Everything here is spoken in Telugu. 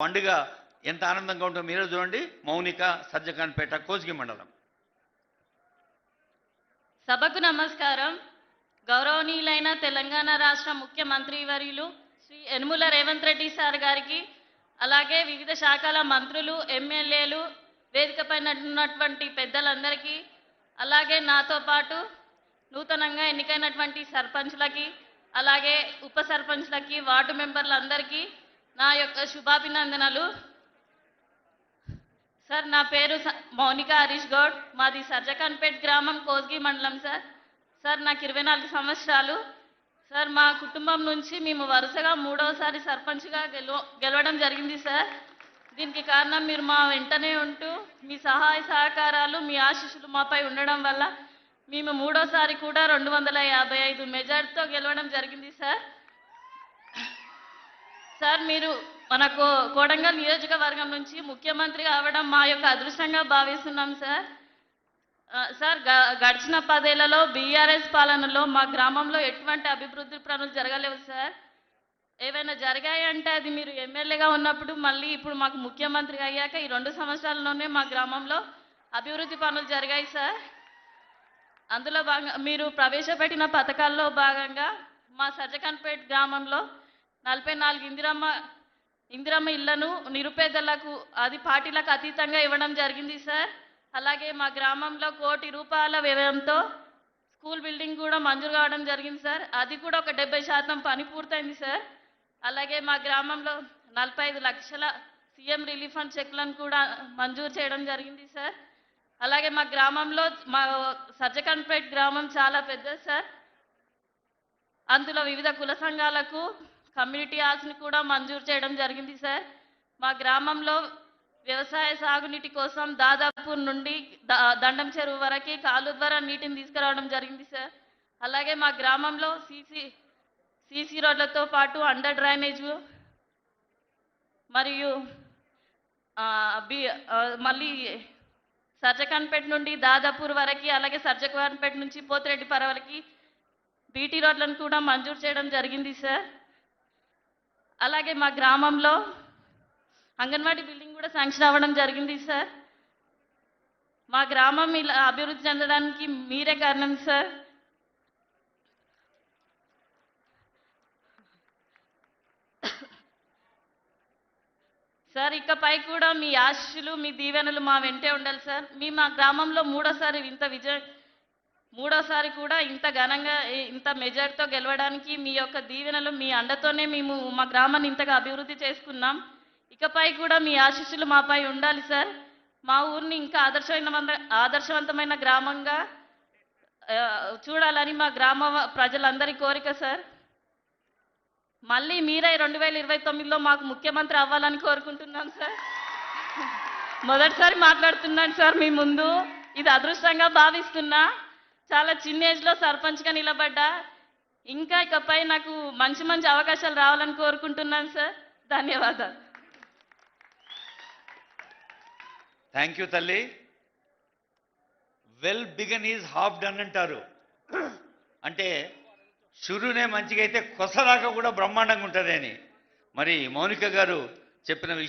పండుగ ఎంత ఆనందంగా ఉంటుందో మీరే చూడండి. మౌనిక సజ్జకాన్పేట కోసిగి మండలం. సభకు నమస్కారం. గౌరవనీయులైన తెలంగాణ రాష్ట్ర ముఖ్యమంత్రి వర్యులు శ్రీ యనుముల రేవంత్ రెడ్డి సార్ గారికి అలాగే వివిధ శాఖల మంత్రులు ఎమ్మెల్యేలు వేదికపైన ఉన్నటువంటి పెద్దలందరికీ అలాగే నాతో పాటు నూతనంగా ఎన్నికైనటువంటి సర్పంచ్లకి అలాగే ఉప సర్పంచ్లకి వార్డు మెంబర్లందరికీ నా యొక్క శుభాభినందనలు. సార్ నా పేరు స- మౌనిక హరీష్ గౌడ్. మాది సర్జకాన్పేట్ గ్రామం కోజ్గి మండలం సార్. సార్ నాకు ఇరవై నాలుగు సంవత్సరాలు. సార్ మా కుటుంబం నుంచి మేము వరుసగా మూడవసారి సర్పంచ్గా గెలవ గెలవడం జరిగింది సార్. దీనికి కారణం మీరు మా వెంటనే ఉంటూ మీ సహాయ సహకారాలు మీ ఆశీస్సులు మాపై ఉండడం వల్ల మేము మూడోసారి కూడా రెండు వందల యాభై ఐదు మెజార్టీతో గెలవడం జరిగింది సార్. సార్ మీరు మనకు కోడంగల్ నియోజకవర్గం నుంచి ముఖ్యమంత్రి కావడం మా యొక్క అదృష్టంగా భావిస్తున్నాం సార్. సార్ గ- గడిచిన పదేళ్ళలో బీఆర్ఎస్ పాలనలో మా గ్రామంలో ఎటువంటి అభివృద్ధి పనులు జరగలేవు సార్. ఏవైనా జరిగాయంటే అది మీరు ఎమ్మెల్యేగా ఉన్నప్పుడు మళ్ళీ ఇప్పుడు మాకు ముఖ్యమంత్రి అయ్యాక ఈ రెండు సంవత్సరాల్లోనే మా గ్రామంలో అభివృద్ధి పనులు జరిగాయి సార్. అందులో భాగంగా మీరు ప్రవేశపెట్టిన పథకాల్లో భాగంగా మా సజ్జకన్పేట్ గ్రామంలో నలభై నాలుగు ఇందిరమ్మ ఇందిరమ్మ ఇళ్ళను నిరుపేదలకు అది పార్టీలకు అతీతంగా ఇవ్వడం జరిగింది సార్. అలాగే మా గ్రామంలో కోటి రూపాయల వ్యయంతో స్కూల్ బిల్డింగ్ కూడా మంజూరు కావడం జరిగింది సార్. అది కూడా ఒక డెబ్బై శాతం పని పూర్తయింది సార్. అలాగే మా గ్రామంలో నలభై ఐదు లక్షల సీఎం రిలీఫ్ ఫండ్ చెక్లను కూడా మంజూరు చేయడం జరిగింది సార్. అలాగే మా గ్రామంలో మా సజ్జకన్పేట్ గ్రామం చాలా పెద్దది సార్. అందులో వివిధ కుల సంఘాలకు కమ్యూనిటీ హాల్స్ని కూడా మంజూరు చేయడం జరిగింది సార్. మా గ్రామంలో వ్యవసాయ సాగునీటి కోసం దాదాపూర్ నుండి దండం చెరువు వరకు కాలు ద్వారా నీటిని తీసుకురావడం జరిగింది సార్. అలాగే మా గ్రామంలో సీసీ సీసీ రోడ్లతో పాటు అండర్ డ్రైనేజ్ మరియు బి మళ్ళీ సర్జకాన్పేట నుండి దాదాపూర్ వరకు అలాగే సర్జకాన్పేట నుంచి పోతిరెడ్డిపర వరకు బీటీ రోడ్లను కూడా మంజూరు చేయడం జరిగింది సార్. అలాగే మా గ్రామంలో అంగన్వాడీ బిల్డింగ్ కూడా శాంక్షన్ అవ్వడం జరిగింది సార్. మా గ్రామం ఇలా అభివృద్ధి చెందడానికి మీరే కారణం సార్. సార్ ఇకపై కూడా మీ ఆశలు మీ దీవెనలు మా వెంటే ఉండాలి సార్. మీ మా గ్రామంలో మూడోసారి ఇంత విజయ మూడోసారి కూడా ఇంత ఘనంగా ఇంత మెజార్టీతో గెలవడానికి మీ యొక్క దీవెనలు మీ అండతోనే మేము మా గ్రామాన్ని ఇంతగా అభివృద్ధి చేసుకున్నాం. ఇకపై కూడా మీ ఆశీస్సులు మాపై ఉండాలి సార్. మా ఊరిని ఇంకా ఆదర్శవంతమైన ఆదర్శవంతమైన గ్రామంగా చూడాలని మా గ్రామ ప్రజలందరి కోరిక సార్. మళ్ళీ మీరే రెండు వేల ఇరవై తొమ్మిదిలో మాకు ముఖ్యమంత్రి అవ్వాలని కోరుకుంటున్నాం సార్. మొదటిసారి మాట్లాడుతున్నాను సార్ మీ ముందు. ఇది అదృష్టంగా భావిస్తున్నా. చాలా చిన్న ఏజ్లో సర్పంచ్గా నిలబడ్డా. ఇంకా ఇకపై నాకు మంచి మంచి అవకాశాలు రావాలని కోరుకుంటున్నాను సార్. ధన్యవాదాలు. థ్యాంక్ యూ తల్లి. Well begun is half done అంటారు. అంటే షురునే మంచిగా అయితే కొసరాక కూడా బ్రహ్మాండంగా ఉంటుంది అని మరి మౌనిక గారు చెప్పిన